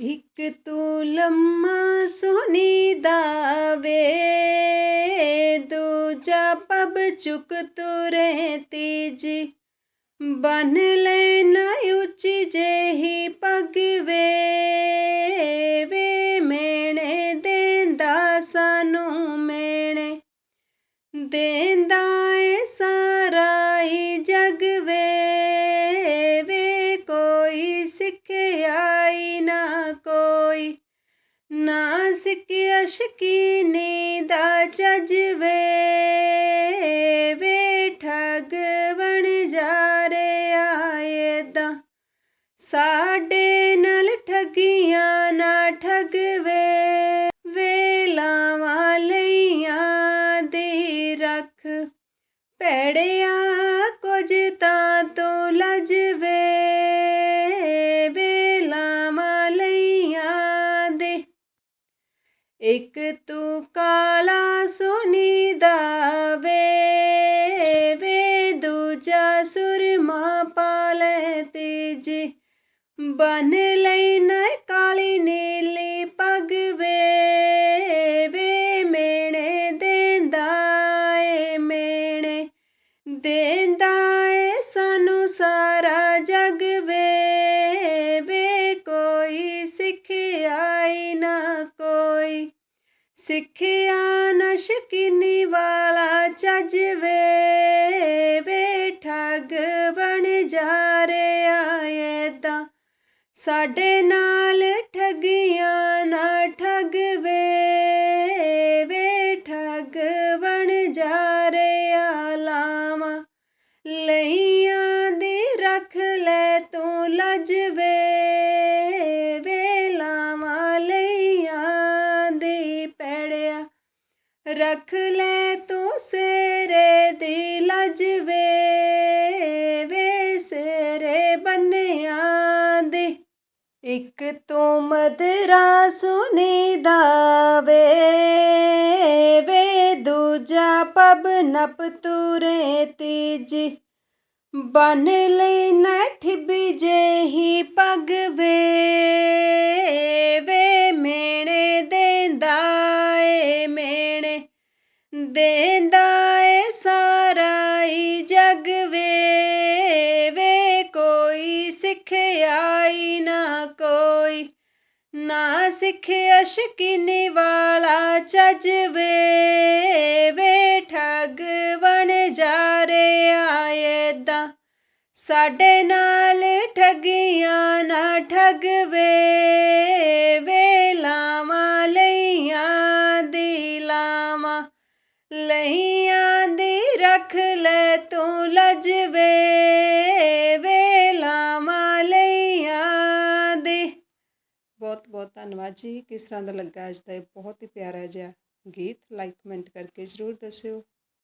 ਇੱਕ ਤੂੰ ਲੰਮਾ ਸੁਣੀ ਦਾ ਵੇ ਦੂਜਾ ਪਬ ਚੁੱਕ ਤੁਰੇ ਤੀਜੀ। ਬਨ ਲੈ ਨਾ ਉੱਚੀ ਜਿਹੀ ਪੱਗ ਵੇ ਵੇ ਮੇਣੇ ਦੇਂਦਾ ਸਾਨੂੰ ਮੇਣੇ। ਦੇਂਦਾ ਨਾ ਸਿੱਖਿਆ ਦਾ ਜਜਵੇ ਵੇ ਠਗ ਬਣ ਜਾ ਰਿਹਾ ਏਦਾਂ ਸਾਡੇ ਨਾਲ ਠਗੀਆਂ ਨਾ ਠਗ ਵੇ ਵੇਲਾਵਾਂ ਲਈਆਂ ਦੀ ਰੱਖ ਭੈੜਿਆ ਇੱਕ ਤੂੰ ਕਾਲਾ ਸੋਨੀ ਦਾ ਵੇ ਵੇ ਦੂਜਾ ਸੁਰਮਾ ਪਾਲੇ ਤੀਜੀ। ਬਨ ਲਈ ਨਾ ਕਾਲੀ ਨੀਲੀ ਪਗ ਵੇ ਵੇ, ਮੇਣੇ ਦੇਂਦਾ ਏ, ਮੇਣੇ ਦੇਂਦਾ ਸਿੱਖਿਆ ਨਾ ਸ਼ਕੀਨੀ ਵਾਲਾ ਚੱਜ ਵੇ ਵੇ ਠੱਗ ਬਣ ਜਾ ਰਿਹਾ ਏਦਾਂ। ਸਾਡੇ ਨਾਲ ਠਗੀਆਂ ਨਾ ਠੱਗ ਵੇ ਵੇ ਠੱਗ ਬਣ ਜਾ ਰਿਹਾ ਲਾਵਾਂ। ਲਈਆਂ ਦੀ ਰੱਖ ਲੈ ਤੂੰ ਲਜ ਵੇ ਰੱਖ ਲੈ ਤੂੰ ਸੇਰੇ ਦੀ ਲਜ ਵੇ ਵੇ ਸੇਰੇ ਬੰਨਿਆਂ ਇੱਕ ਤੂੰ ਮਦਰਾ ਸੁਣੀ ਦਾ ਵੇ ਵੇ ਦੂਜਾ ਪਬ ਨਪ ਤੁਰੇ ਤੀਜੀ। ਬਨ ਲਈ ਨਾ ਠਿਬੀ ਜਿਹੀ ਪੱਗ ਵੇ ਵੇ ਦੇਂਦਾ ਏ ਸਾਰਾ ਹੀ ਜਗ ਵੇ ਵੇ ਕੋਈ ਸਿੱਖਿਆਈ ਨਾ ਕੋਈ। ਨਾ ਸਿੱਖਿਆ ਸ਼ਕੀਨੀ ਵਾਲਾ ਚੱਜ ਵੇ ਵੇ ਠੱਗ ਬਣ ਜਾ ਰਹੇ ਆਏ ਦਾ ਸਾਡੇ ਨਾਲ ਲਈਆਂ ਦੀ ਰੱਖ ਲੈ ਤੂੰ ਲਜ ਵੇ ਵੇ ਲਾਵਾਂ ਲਈਆਂ ਦੀ। ਬਹੁਤ ਬਹੁਤ ਧੰਨਵਾਦ ਜੀ। ਕਿਸ ਤਰ੍ਹਾਂ ਦਾ ਲੱਗਾ ਅੱਜ ਦਾ ਇਹ ਬਹੁਤ ਹੀ ਪਿਆਰਾ ਜਿਹਾ ਗੀਤ। ਲਾਈਕ ਕਮੈਂਟ ਕਰਕੇ ਜ਼ਰੂਰ ਦੱਸਿਓ।